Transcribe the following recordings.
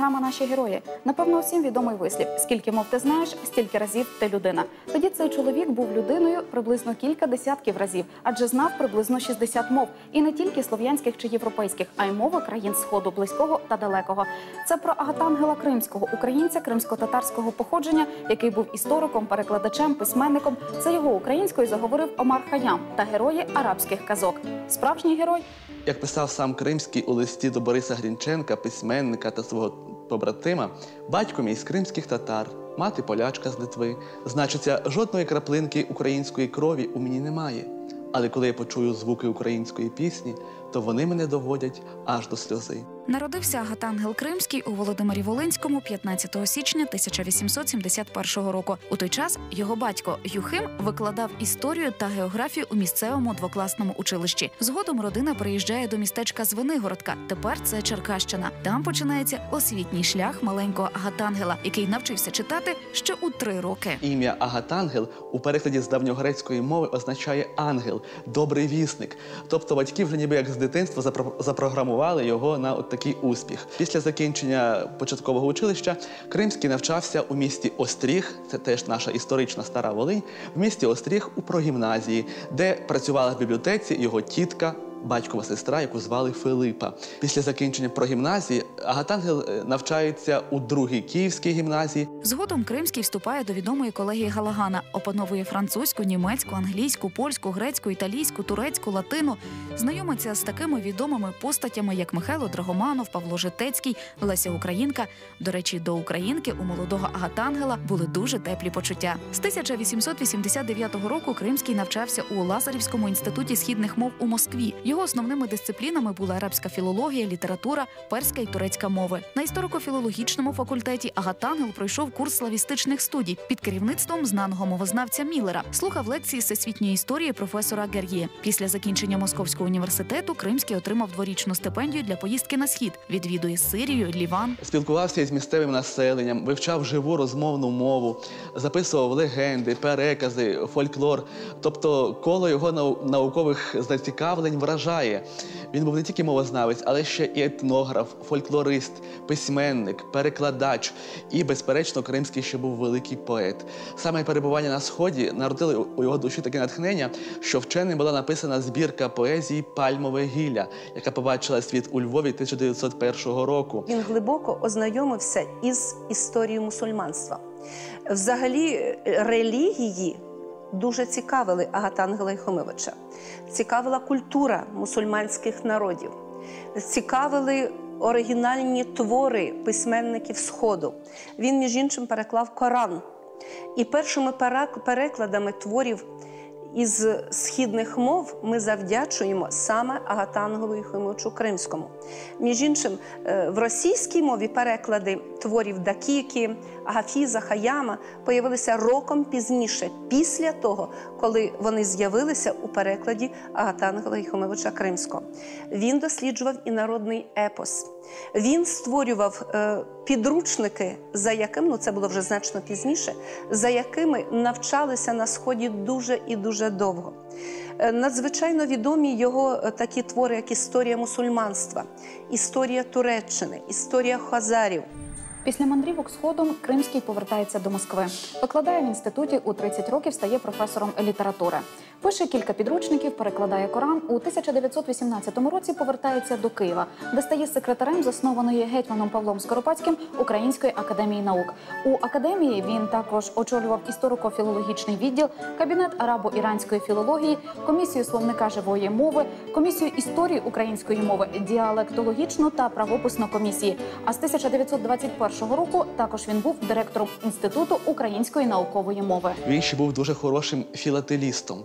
Програма Наші герої. Напевно, усім відомий вислів: скільки мов ти знаєш, стільки разів ти людина. Тоді цей чоловік був людиною приблизно кілька десятків разів, адже знав приблизно 60 мов, і не тільки слов'янських чи європейських, а й мови країн сходу, близького та далекого. Це про Агатангела Кримського, українця кримсько-татарського походження, який був істориком, перекладачем, письменником. Це його українською заговорив Омар Хаям та герої арабських казок. Справжній герой Як писав сам Кримський у листі до Бориса Грінченка, письменника та свого побратима, батько мій з кримських татар, мати полячка з Литви. Значиться, жодної краплинки української крові у мені немає. Але коли я почую звуки української пісні, то вони мене доводять аж до сльози. Народився Агатангел Кримський у Володимирі Волинському 15 січня 1871 року. У той час його батько Юхим викладав історію та географію у місцевому двокласному училищі. Згодом родина приїжджає до містечка Звенигородка. Тепер це Черкащина. Там починається освітній шлях маленького Агатангела, який навчився читати ще у три роки. Ім'я Агатангел у перекладі з давньогрецької мови означає ангел, добрий вісник. Тобто батьки вже ніби як з дитинства запро- запрограмували його на от такий успіх. Після закінчення початкового училища Кримський навчався у місті Остріг, це теж наша історична стара Волинь, в місті Остріг у прогімназії, де працювала в бібліотеці його тітка. Батькова сестра, яку звали Филипа. Після закінчення прогімназії Агатангел е, навчається у другій київській гімназії, Згодом Кримський вступає до відомої колегії Галагана, опановує французьку, німецьку, англійську, польську, грецьку, італійську, турецьку, латину. Знайомиться з такими відомими постатями, як Михайло Драгоманов, Павло Житецький, Леся Українка. До речі, до українки у молодого Агатангела були дуже теплі почуття. З 1889 року Кримський навчався у Лазарівському інституті східних мов у Москві. Його основними дисциплінами були арабська філологія, література, перська і турецька мови. На історико-філологічному факультеті Агатангел пройшов курс славістичних студій під керівництвом знаного мовознавця Міллера. Слухав лекції всесвітньої історії професора Гер'є. Після закінчення Московського університету Кримський отримав дворічну стипендію для поїздки на схід. Відвідує Сирію, Ліван. Спілкувався із місцевим населенням, вивчав живу розмовну мову, записував легенди, перекази, фольклор. Тобто коло його наукових зацікавлень вражає. Він був не тільки мовознавець, але ще і етнограф, фольклорист, письменник, перекладач. І, безперечно, Кримський ще був великий поет. Саме перебування на сході народили у- його душі таке натхнення, що вченим була написана збірка поезії Пальмове гілля, яка побачила світ у Львові 1901 року. Він глибоко ознайомився із історією мусульманства. Взагалі, релігії дуже цікавили Агатангела Єхомивича. Цікавила культура мусульманських народів, цікавили оригінальні твори письменників Сходу. Він, між іншим, переклав Коран. І першими перекладами творів із східних мов ми завдячуємо саме Агатангелу Єхимовичу Кримському. Між іншим, е, в російській мові переклади творів Дакіки, Агафіза, Хаяма появилися роком пізніше, після того, коли вони з'явилися у перекладі Агатангела Єхимовича Кримського. Він досліджував і народний епос. Він створював е, підручники, за яким ну це було вже значно пізніше, за якими навчалися на сході дуже і дуже довго. Е, Надзвичайно відомі його е, такі твори, як історія мусульманства, історія Туреччини, історія Хазарів. Після мандрівок сходом Кримський повертається до Москви. Викладає в інституті у 30 років, стає професором літератури. Пише кілька підручників, перекладає Коран. У 1918 році повертається до Києва, де стає секретарем заснованої гетьманом Павлом Скоропадським Української академії наук. У академії він також очолював історико-філологічний відділ, кабінет арабо-іранської філології, комісію словника живої мови, комісію історії української мови, діалектологічну та правописну комісії. А з 1921 року також він був директором інституту української наукової мови. Він ще був дуже хорошим філателістом.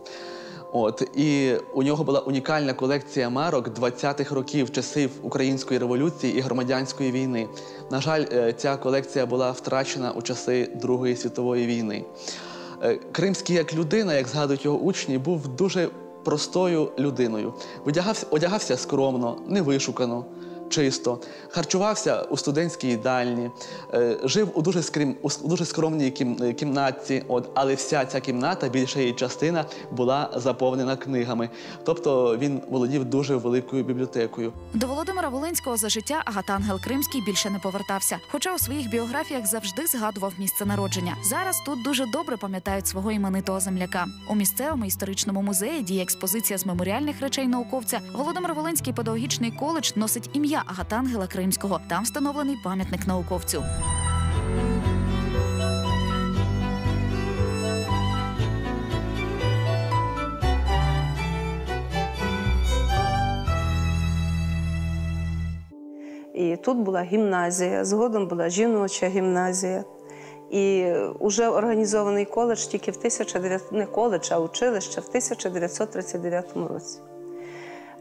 От і у нього була унікальна колекція марок 20-х років часів української революції і громадянської війни. На жаль, е, ця колекція була втрачена у часи Другої світової війни. Е, Кримський як людина, як згадують його учні, був дуже простою людиною. Одягався, одягався скромно, невишукано. Чисто, харчувався у студентській їдальні, е, жив у дуже, скрім, у дуже скромній кім, е, кімнатці, от, але вся ця кімната, більша її частина, була заповнена книгами. Тобто він володів дуже великою бібліотекою. До Володимира Волинського за життя Агатангел Кримський більше не повертався. Хоча у своїх біографіях завжди згадував місце народження. Зараз тут дуже добре пам'ятають свого іменитого земляка. У місцевому історичному музеї діє експозиція з меморіальних речей науковця. Володимир Волинський педагогічний коледж носить ім'я Агатангела Кримського. Там встановлений пам'ятник науковцю. І тут була гімназія, згодом була жіноча гімназія. І вже організований коледж тільки в 1900, не коледж, а училище в 1939 році.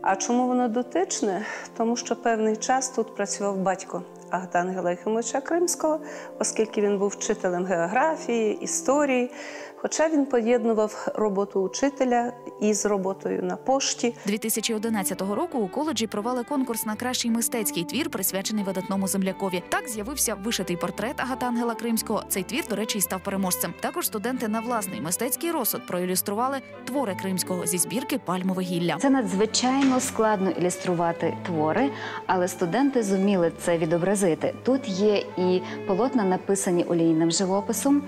А чому воно дотичне? Тому що певний час тут працював батько Агатангела Єхимовича Кримського, оскільки він був вчителем географії, історії. Хоча він поєднував роботу учителя із роботою на пошті. 2011 року у коледжі провели конкурс на кращий мистецький твір, присвячений видатному землякові. Так з'явився вишитий портрет Агатангела Кримського. Цей твір, до речі, й став переможцем. Також студенти на власний мистецький розсуд проілюстрували твори Кримського зі збірки Пальмове гілля. Це надзвичайно складно ілюструвати твори, але студенти зуміли це відобразити. Тут є і полотна, написані олійним живописом.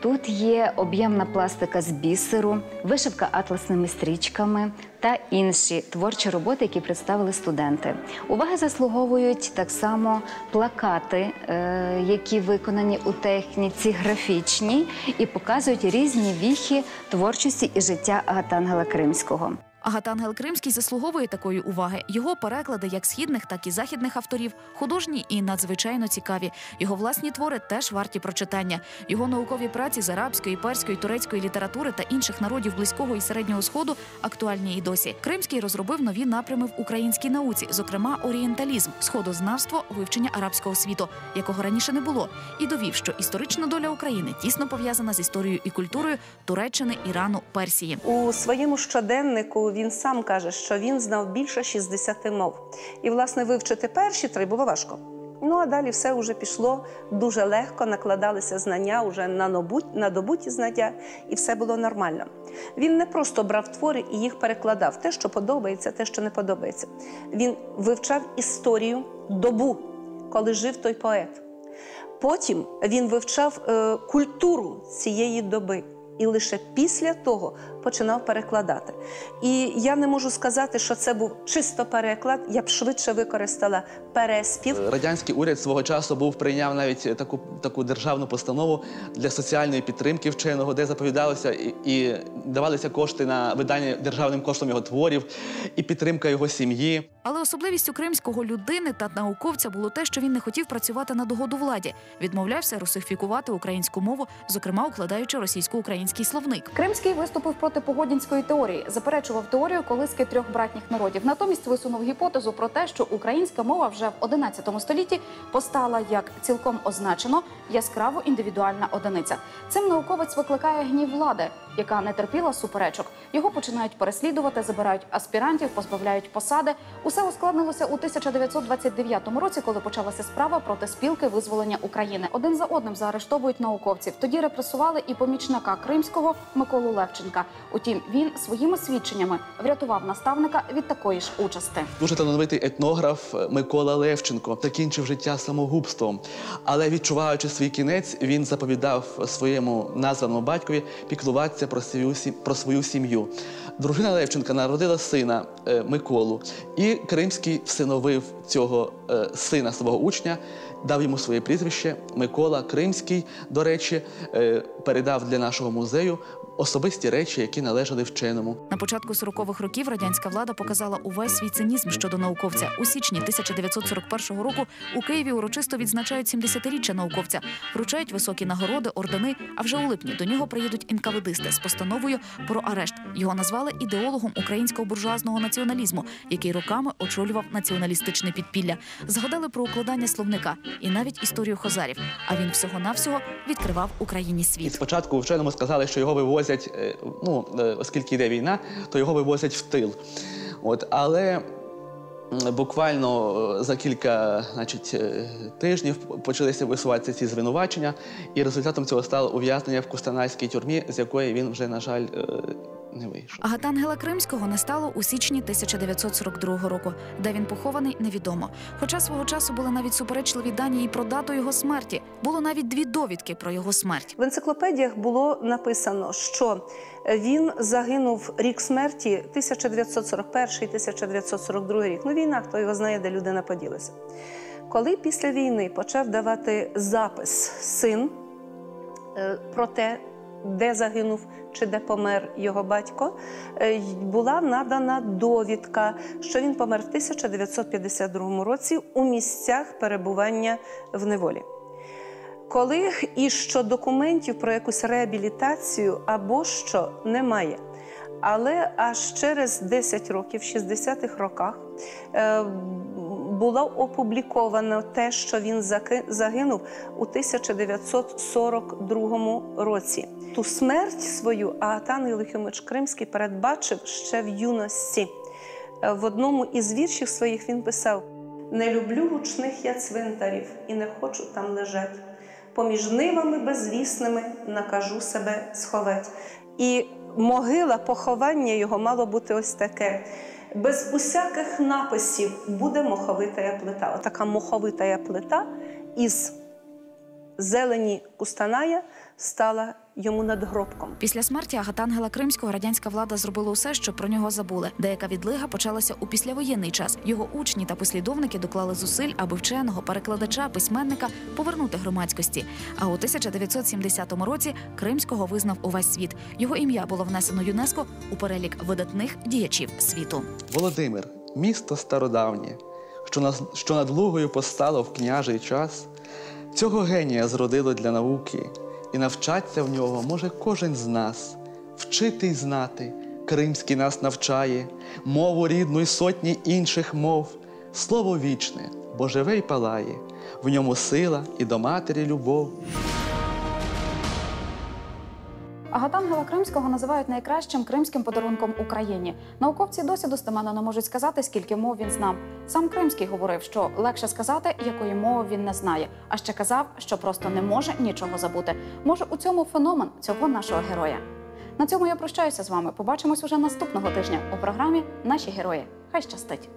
Тут є об'ємна пластика з бісеру, вишивка атласними стрічками та інші творчі роботи, які представили студенти. Уваги заслуговують так само плакати, е, які виконані у техніці графічній і показують різні віхи творчості і життя Агатангела Кримського. Агатангел Кримський заслуговує такої уваги. Його переклади як східних, так і західних авторів, художні і надзвичайно цікаві. Його власні твори теж варті прочитання. Його наукові праці з арабської, перської, турецької літератури та інших народів близького і середнього сходу актуальні і досі. Кримський розробив нові напрями в українській науці, зокрема орієнталізм, сходознавство, вивчення арабського світу, якого раніше не було, і довів, що історична доля України тісно пов'язана з історією і культурою Туреччини, Ірану, Персії. У своєму щоденнику він сам каже, що він знав більше 60 мов. І, власне, вивчити перші три було важко. Ну а далі все вже пішло дуже легко, накладалися знання вже на набут- на добуті знання, і все було нормально. Він не просто брав твори і їх перекладав, те, що подобається, те, що не подобається. Він вивчав історію добу, коли жив той поет. Потім він вивчав е, культуру цієї доби. І лише після того починав перекладати. І я не можу сказати, що це був чисто переклад. Я б швидше використала переспів. Радянський уряд свого часу був прийняв навіть таку, таку державну постанову для соціальної підтримки вченого, де заповідалося і, і давалися кошти на видання державним коштом його творів і підтримка його сім'ї. Але особливістю кримського людини та науковця було те, що він не хотів працювати на догоду владі, відмовлявся русифікувати українську мову, зокрема укладаючи російсько-український словник. Кримський виступив проти погодінської теорії, заперечував теорію колиски трьох братніх народів. Натомість висунув гіпотезу про те, що українська мова вже в 11 столітті постала як цілком означено яскраво індивідуальна одиниця. Цим науковець викликає гнів влади, яка не терпіла суперечок. Його починають переслідувати, забирають аспірантів, позбавляють посади. Усе ускладнилося у 1929 році, коли почалася справа проти спілки визволення України. Один за одним заарештовують науковців. Тоді репресували і помічника кримського Миколу Левченка. Утім, він своїми свідченнями врятував наставника від такої ж участи. Дуже талановитий етнограф Микола Левченко закінчив життя самогубством, але відчуваючи свій кінець, він заповідав своєму названому батькові піклуватися про свою про свою сім'ю. Дружина Левченка народила сина е, Миколу, і Кримський всиновив цього е, сина свого учня, дав йому своє прізвище Микола Кримський. До речі, е, передав для нашого музею особисті речі, які належали вченому. На початку 40-х років радянська влада показала увесь свій цинізм щодо науковця. У січні 1941 року у Києві урочисто відзначають 70-річчя науковця, вручають високі нагороди, ордени. А вже у липні до нього приїдуть інкавидисти з постановою про арешт. Його назвали ідеологом українського буржуазного націоналізму, який роками очолював націоналістичне підпілля. Згадали про укладання словника і навіть історію хозарів. А він всього навсього відкривав Україні І світ. спочатку вченому сказали, що його вивозять, е, ну, е, оскільки йде війна, то його вивозять в тил. От, але буквально е, за кілька значить, тижнів почалися висуватися ці звинувачення, і результатом цього стало ув'язнення в Кустанайській тюрмі, з якої він вже, на жаль, не вийшов. Агатангела Кримського не стало у січні 1942 року, де він похований, невідомо. Хоча свого часу були навіть суперечливі дані і про дату його смерті. Було навіть дві довідки про його смерть. В енциклопедіях було написано, що він загинув рік смерті 1941-1942 рік. Ну, війна, хто його знає, де людина поділася. Коли після війни почав давати запис син е, про те, де загинув чи де помер його батько, е, була надана довідка, що він помер в 1952 році у місцях перебування в неволі. Коли і що документів про якусь реабілітацію або що немає. Але аж через 10 років, в 60-х роках, е, було опубліковано те, що він загинув у 1942 році. Ту смерть свою Агатан Єлихимович Кримський передбачив ще в юності. Е, В одному із віршів своїх він писав: Не люблю гучних я цвинтарів і не хочу там лежать. Поміж нивами безвісними накажу себе сховать. І могила поховання його мало бути ось таке. Без усяких написів буде моховита плита. Отака моховита плита із зелені Кустаная стала йому надгробком. Після смерті Агатангела Кримського радянська влада зробила усе, щоб про нього забули. Деяка відлига почалася у післявоєнний час. Його учні та послідовники доклали зусиль, аби вченого перекладача, письменника повернути громадськості. А у 1970 році Кримського визнав увесь світ. Його ім'я було внесено ЮНЕСКО у перелік видатних діячів світу. Володимир, місто стародавнє, що, нас, що над Лугою постало в княжий час, цього генія зродило для науки, і навчаться в нього може кожен з нас. Вчити й знати, кримський нас навчає, мову рідну й сотні інших мов, слово вічне, бо живе й палає, в ньому сила і до матері любов. Агатангела Кримського називають найкращим кримським подарунком Україні. Науковці досі достеменно не можуть сказати, скільки мов він знав. Сам Кримський говорив, що легше сказати, якої мови він не знає, а ще казав, що просто не може нічого забути. Може, у цьому феномен цього нашого героя. На цьому я прощаюся з вами. Побачимось уже наступного тижня у програмі Наші герої. Хай щастить!